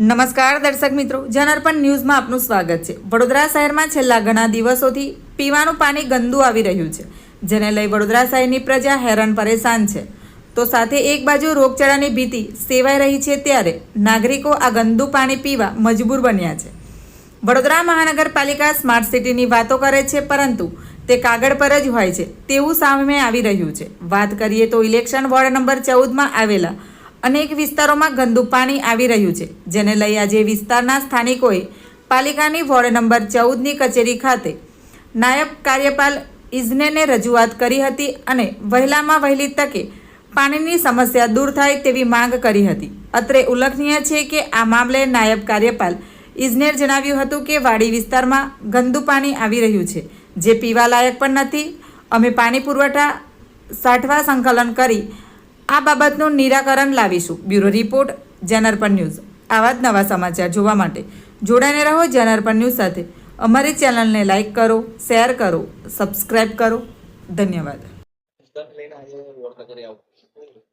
નમસ્કાર દર્શક મિત્રો જનઅર્પણ ન્યૂઝમાં આપનું સ્વાગત છે. વડોદરા શહેરમાં છેલ્લા ઘણા દિવસોથી પીવાનું પાણી ગંદુ આવી રહ્યું છે, જેને લઈ વડોદરા શહેરની પ્રજા હેરાન પરેશાન છે. તો સાથે એક બાજુ રોગચાળાની ભીતિ સેવાઈ રહી છે ત્યારે નાગરિકો આ ગંદુ પાણી પીવા મજબૂર બન્યા છે. વડોદરા મહાનગરપાલિકા સ્માર્ટ સિટીની વાતો કરે છે, પરંતુ તે કાગળ પર જ હોય છે, તેવું સામે આવી રહ્યું છે. વાત કરીએ તો ઇલેક્શન વોર્ડ નંબર ચૌદમાં આવેલા અનેક વિસ્તારોમાં ગંદુ પાણી આવી રહ્યું છે, જેને લઈ આજે વિસ્તારના સ્થાનિકોએ પાલિકાની વોર્ડ નંબર ચૌદની કચેરી ખાતે નાયબ કાર્યપાલ ઇઝનેને રજૂઆત કરી હતી અને વહેલામાં વહેલી તકે પાણીની સમસ્યા દૂર થાય તેવી માંગ કરી હતી. અત્રે ઉલ્લેખનીય છે કે આ મામલે નાયબ કાર્યપાલ ઇજનેર જણાવ્યું હતું કે વાડી વિસ્તારમાં ગંદુ પાણી આવી રહ્યું છે, જે પીવાલાયક પણ નથી. અમે પાણી પુરવઠા સાઠવા સંકલન કરી આ બાબતનું નિરાકરણ લાવીશું. બ્યુરો રિપોર્ટ જનરપન ન્યૂઝ. આવા જ નવા સમાચાર જોવા માટે જોડાઈને રહો જનરપન ન્યૂઝ સાથે. અમારી ચેનલને લાઇક કરો, શેર કરો સબસ્ક્રાઈબ કરો. ધન્યવાદ.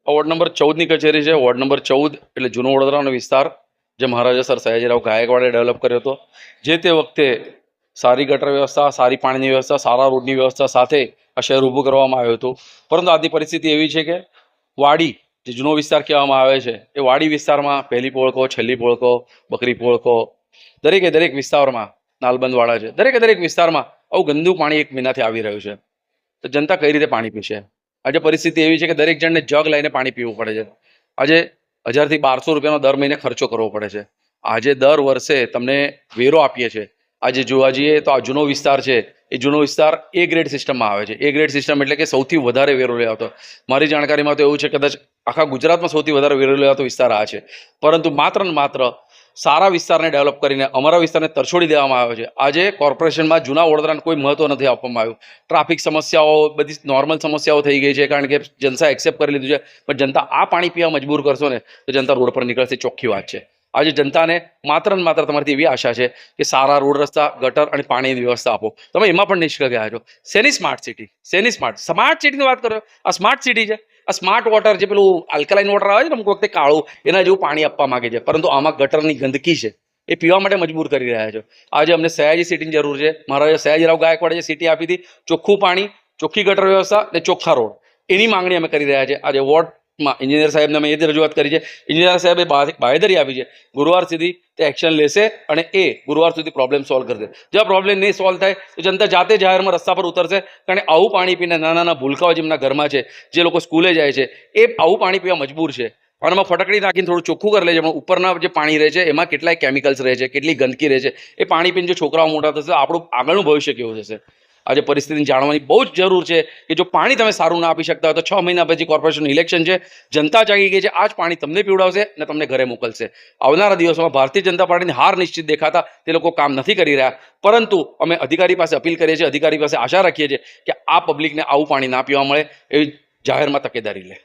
વોર્ડ નંબર ચૌદની કચેરી છે. વોર્ડ નંબર ચૌદ એટલે જૂનો વડોદરાનો વિસ્તાર, જે મહારાજા સર સયાજીરાવ ગાયકવાડે ડેવલપ કર્યો હતો. જે તે વખતે સારી ગટર વ્યવસ્થા, સારી પાણીની વ્યવસ્થા, સારા રોડની વ્યવસ્થા સાથે આ શહેર ઊભું કરવામાં આવ્યું હતું. પરંતુ આજની પરિસ્થિતિ એવી છે કે વાડી, જે જૂનો વિસ્તાર કહેવામાં આવે છે, એ વાડી વિસ્તારમાં પહેલી પોળકો, છેલ્લી પોળકો, બકરી પોળકો, દરેકે દરેક વિસ્તારમાં નાલબંધવાળા છે. દરેકે દરેક વિસ્તારમાં આવું ગંદુ પાણી એક મહિનાથી આવી રહ્યું છે. તો જનતા કઈ રીતે પાણી પીશે? આજે પરિસ્થિતિ એવી છે કે દરેક જણને જગ લઈને પાણી પીવું પડે છે. આજે હજારથી બારસો રૂપિયાનો દર મહિને ખર્ચો કરવો પડે છે. આજે દર વર્ષે તમને વેરો આપીએ છીએ. આજે જોવા જઈએ તો આ જૂનો વિસ્તાર છે, એ જૂનો વિસ્તાર એ ગ્રેડ સિસ્ટમમાં આવે છે. એ ગ્રેડ સિસ્ટમ એટલે કે સૌથી વધારે વેરો લેવાતો મારી જાણકારીમાં તો એવું છે, કદાચ આખા ગુજરાતમાં સૌથી વધારે વેરો લેવાતો વિસ્તાર આ છે. પરંતુ માત્ર ને માત્ર સારા વિસ્તારને ડેવલપ કરીને અમારા વિસ્તારને તરછોડી દેવામાં આવ્યો છે. આજે કોર્પોરેશનમાં જૂના વડોદરાને કોઈ મહત્ત્વ નથી આપવામાં આવ્યું. ટ્રાફિક સમસ્યાઓ, બધી નોર્મલ સમસ્યાઓ થઈ ગઈ છે, કારણ કે જનતા એક્સેપ્ટ કરી લીધું છે. પણ જનતા આ પાણી પીવા મજબૂર કરશો ને, તો જનતા રોડ પર નીકળશે. ચોખ્ખી વાત છે. આજે જનતાને માત્ર ને માત્ર તમારી એવી આશા છે કે સારા રોડ રસ્તા, ગટર અને પાણીની વ્યવસ્થા આપો. તમે એમાં પણ નિષ્ફળ ગયા છો. શેની સ્માર્ટ સિટી શેની સ્માર્ટ સ્માર્ટ સિટીની વાત કરો. આ સ્માર્ટ સિટી છે. આ સ્માર્ટ વોટર જે પેલું આલ્કલાઇન વોટર આવે છે અમુક વખતે કાળું, એના જેવું પાણી આપવા માગે છે. પરંતુ આમાં ગટરની ગંદકી છે. એ પીવા માટે મજબૂર કરી રહ્યા છો. આજે અમને સયાજી સિટીની જરૂર છે. મહારાજા સયાજીરાવ ગાયકવાડે જે સિટી આપી હતી, ચોખ્ખું પાણી, ચોખ્ખી ગટર વ્યવસ્થા અને ચોખ્ખા રોડ. એની માંગણી અમે કરી રહ્યા છીએ આજે વોર્ડમાં એન્જિનિયર સાહેબને અમે એ રજૂઆત કરી છે. એન્જિનિયર સાહેબે બાહેધરી આપી છે. ગુરુવાર સુધી તે એક્શન લેશે અને એ ગુરુવાર સુધી પ્રોબ્લેમ સોલ્વ કરશે. જો પ્રોબ્લેમ નહીં સોલ્વ થાય, તો જનતા જાતે જાહેરમાં રસ્તા પર ઉતરશે, કારણ આવું પાણી પીને નાના નાના ભૂલકાઓ જેમના ઘરમાં છે, જે લોકો સ્કૂલે જાય છે, એ આવું પાણી પીવા મજબૂર છે. અને એમાં ફટકડી નાખીને થોડું ચોખ્ખું કરી લે છે પણ ઉપરના જે પાણી રહે છે, એમાં કેટલાય કેમિકલ્સ રહે છે, કેટલી ગંદકી રહે છે, એ પાણી પીને જો છોકરાઓ મોટા થશે આપણું આગળનું ભવિષ્ય કેવું થશે? આજે પરિસ્થિતિને જાણવાની બહુ જ જરૂર છે કે જો પાણી તમે સારું ના આપી શકતા હોય તો છ મહિના પછી કોર્પોરેશનનું ઇલેક્શન છે. જનતા જાગી ગઈ છે. આ જ પાણી તમને પીવડાવશે અને તમને ઘરે મોકલશે. આવનારા દિવસોમાં ભારતીય જનતા પાર્ટીની હાર નિશ્ચિત દેખાતા તે લોકો કામ નથી કરી રહ્યા. પરંતુ અમે અધિકારી પાસે અપીલ કરીએ છીએ, અધિકારી પાસે આશા રાખીએ છીએ કે આ પબ્લિકને આવું પાણી ના પીવા મળે એવી જાહેરમાં તકેદારી લે.